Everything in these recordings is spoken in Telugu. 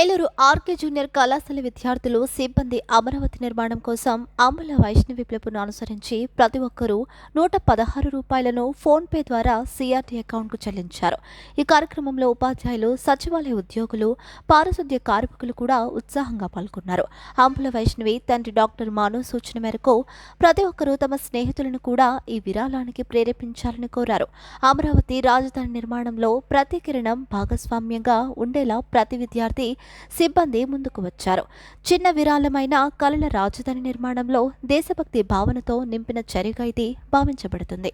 ఏలూరు ఆర్కే జూనియర్ కళాశాల విద్యార్థులు సిబ్బంది అమరావతి నిర్మాణం కోసం అంబుల వైష్ణవి పిలుపును అనుసరించి ప్రతి ఒక్కరూ నూట పదహారు రూపాయలను ఫోన్పే ద్వారా సిఆర్టీ అకౌంట్కు చెల్లించారు. ఈ కార్యక్రమంలో ఉపాధ్యాయులు సచివాలయ ఉద్యోగులు పారిశుద్ధ్య కార్మికులు కూడా ఉత్సాహంగా పాల్గొన్నారు. అంబుల వైష్ణవి తండ్రి డాక్టర్ మానవ్ సూచన మేరకు ప్రతి ఒక్కరూ తమ స్నేహితులను కూడా ఈ విరాళానికి ప్రేరేపించాలని కోరారు. అమరావతి రాజధాని నిర్మాణంలో ప్రతి కిరణం భాగస్వామ్యంగా ఉండేలా ప్రతి విద్యార్థి సిబ్బంది ముందుకు వచ్చారు. చిన్న విరాళమైన కళల రాజధాని నిర్మాణంలో దేశభక్తి భావనతో నింపిన చర్యగా ఇది భావించబడుతుంది.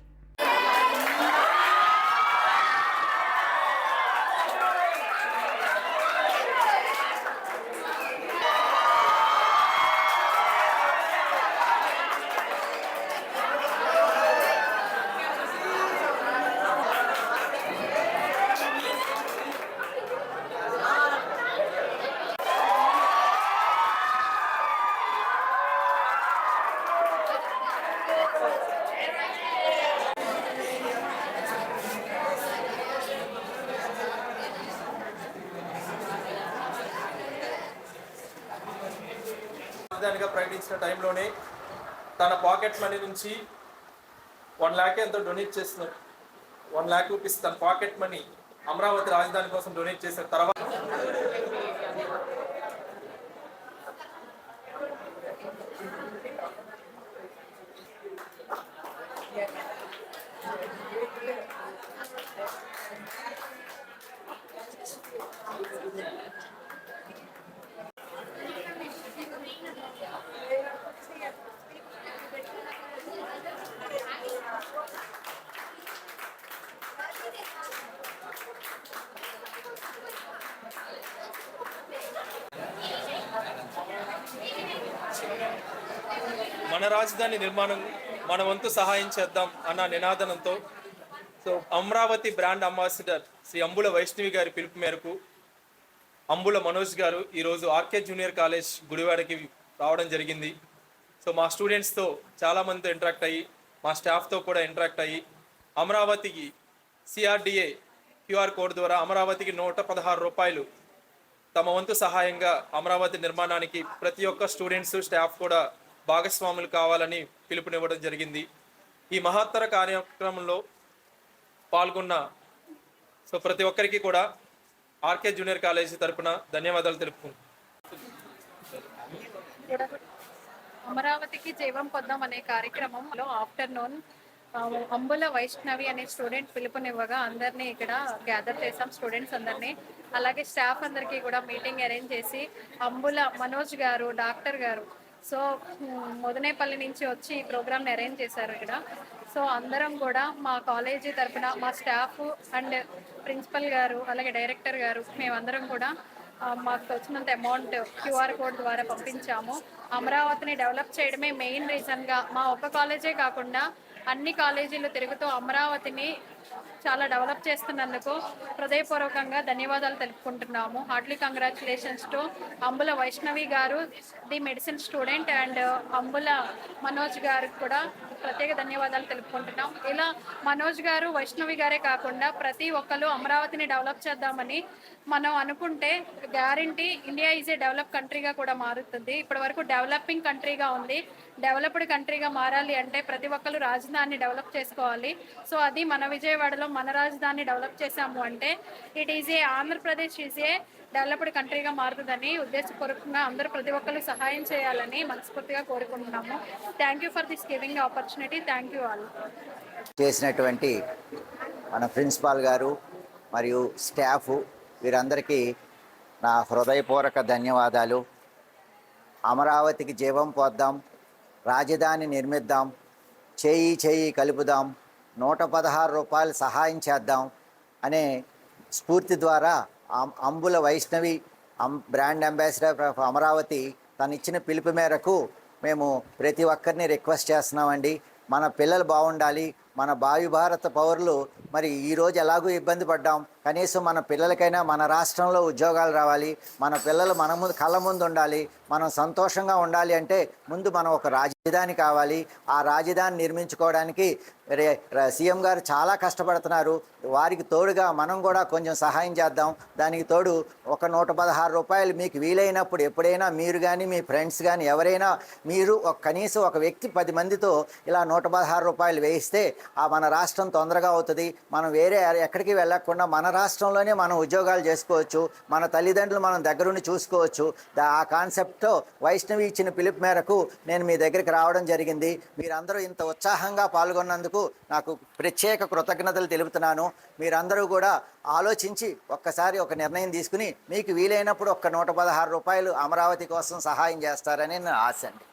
రాజధానిగా ప్రకటించిన టైంలోనే తన పాకెట్ మనీ నుంచి వన్ ల్యాక్ ఎంతో డొనేట్ చేస్తున్నారు. వన్ ల్యాక్ రూపీస్ తన పాకెట్ మనీ అమరావతి రాజధాని కోసం డొనేట్ చేసిన తర్వాత మన రాజధాని నిర్మాణం మన వంతు సహాయం చేద్దాం అన్న నినాదనంతో so Amaravati brand ambassador Shri Ambula Vaishnavi గారి పిలుపు మేరకు అంబుల మనోజ్ గారు ఈరోజు ఆర్కే జూనియర్ కాలేజ్ గుడివాడకి రావడం జరిగింది. సో మా స్టూడెంట్స్తో చాలామందితో ఇంటరాక్ట్ అయ్యి మా స్టాఫ్తో కూడా ఇంటరాక్ట్ అయ్యి అమరావతికి సిఆర్డిఏ క్యూఆర్ కోడ్ ద్వారా అమరావతికి నూట పదహారు రూపాయలు తమ వంతు సహాయంగా అమరావతి నిర్మాణానికి ప్రతి ఒక్క స్టూడెంట్స్ స్టాఫ్ కూడా భాగస్వాములు కావాలని పిలుపునివ్వడం జరిగింది. ఈ మహత్తర కార్యక్రమంలో పాల్గొన్న సో ప్రతి ఒక్కరికి కూడా ఆర్కే జూనియర్ కాలేజీ తరపున ధన్యవాదాలు తెలుపుకుంటున్నాను అమరావతికి జీవం పొందాం అనే కార్యక్రమంలో ఆఫ్టర్నూన్ అంబుల వైష్ణవి అనే స్టూడెంట్ పిలుపునివ్వగా అందరినీ ఇక్కడ గ్యాదర్ చేసాం స్టూడెంట్స్ అందరినీ. అలాగే స్టాఫ్ అందరికీ కూడా మీటింగ్ అరేంజ్ చేసి అంబుల మనోజ్ గారు డాక్టర్ గారు సో మొదనేపల్లి నుంచి వచ్చి ఈ ప్రోగ్రామ్ని అరేంజ్ చేశారు ఇక్కడ. సో అందరం కూడా మా కాలేజీ తరపున మా స్టాఫ్ అండ్ ప్రిన్సిపల్ గారు అలాగే డైరెక్టర్ గారు మేమందరం కూడా మాకు వచ్చినంత అమౌంట్ క్యూఆర్ కోడ్ ద్వారా పంపించాము. అమరావతిని డెవలప్ చేయడమే మెయిన్ రీజన్గా మా ఒక్క కాలేజే కాకుండా అన్ని కాలేజీలు తిరుగుతూ అమరావతిని చాలా డెవలప్ చేస్తున్నందుకు హృదయపూర్వకంగా ధన్యవాదాలు తెలుపుకుంటున్నాము. Heartly congratulations to Ambula Vaishnavi గారు the medicine student and Ambula Manoj గారికి కూడా ప్రత్యేక ధన్యవాదాలు తెలుపుకుంటున్నాం. ఇలా మనోజ్ గారు వైష్ణవి గారే కాకుండా ప్రతి ఒక్కరు అమరావతిని డెవలప్ చేద్దామని మనం అనుకుంటే guarantee India is a develop కంట్రీగా కూడా మారుతుంది. ఇప్పటి వరకు డెవలపింగ్ కంట్రీగా ఉంది. డెవలప్డ్ కంట్రీగా మారాలి అంటే ప్రతి ఒక్కరు రాజధానిని డెవలప్ చేసుకోవాలి. సో అది మన విజయవాడలో మన రాజధాని డెవలప్ చేశాము అంటే it is a Andhra Pradesh is a developed కంట్రీగా మారుతుందని ఉద్దేశపూర్వకంగా అందరూ ప్రతి ఒక్కరు సహాయం చేయాలని మనస్ఫూర్తిగా కోరుకుంటున్నాము. Thank you for this giving opportunity thank you all చేసినటువంటి మన ప్రిన్సిపాల్ గారు మరియు స్టాఫ్ వీరందరికీ నా హృదయపూర్వక ధన్యవాదాలు. అమరావతికి జీవం పోద్దాం రాజధాని నిర్మిద్దాం చేయి చేయి కలుపుదాం నూట పదహారు రూపాయలు సహాయం చేద్దాం అనే స్ఫూర్తి ద్వారా అంబుల వైష్ణవి అం- బ్రాండ్ అంబాసిడర్ ఆఫ్ అమరావతి తను ఇచ్చిన పిలుపు మేరకు మేము ప్రతి ఒక్కరిని రిక్వెస్ట్ చేస్తున్నామండి. మన పిల్లలు బాగుండాలి మన భావి భారత పౌరులు మరి ఈరోజు ఎలాగూ ఇబ్బంది పడ్డాం కనీసం మన పిల్లలకైనా మన రాష్ట్రంలో ఉద్యోగాలు రావాలి మన పిల్లలు మన ముందు కళ్ళ ముందు ఉండాలి మనం సంతోషంగా ఉండాలి అంటే ముందు మనం ఒక రాజధాని కావాలి. ఆ రాజధాని నిర్మించుకోవడానికి రే సీఎం గారు చాలా కష్టపడుతున్నారు. వారికి తోడుగా మనం కూడా కొంచెం సహాయం చేద్దాం. దానికి తోడు ఒక నూట పదహారు రూపాయలు మీకు వీలైనప్పుడు ఎప్పుడైనా మీరు కానీ మీ ఫ్రెండ్స్ కానీ ఎవరైనా మీరు ఒక కనీసం ఒక వ్యక్తి పది మందితో ఇలా నూట పదహారు రూపాయలు వేయిస్తే ఆ మన రాష్ట్రం తొందరగా అవుతుంది. మనం వేరే ఎక్కడికి వెళ్ళకుండా మన రాష్ట్రంలోనే మనం ఉద్యోగాలు చేసుకోవచ్చు మన తల్లిదండ్రులు మనం దగ్గరుండి చూసుకోవచ్చు. దా- ఆ కాన్సెప్ట్తో వైష్ణవి ఇచ్చిన పిలుపు మేరకు నేను మీ దగ్గరికి రావడం జరిగింది. మీరందరూ ఇంత ఉత్సాహంగా పాల్గొన్నందుకు నాకు ప్రత్యేక కృతజ్ఞతలు తెలుపుతున్నాను. మీరందరూ కూడా ఆలోచించి ఒక్కసారి ఒక నిర్ణయం తీసుకుని మీకు వీలైనప్పుడు ఒక్క నూట పదహారు రూపాయలు అమరావతి కోసం సహాయం చేస్తారని నా ఆశ అండి.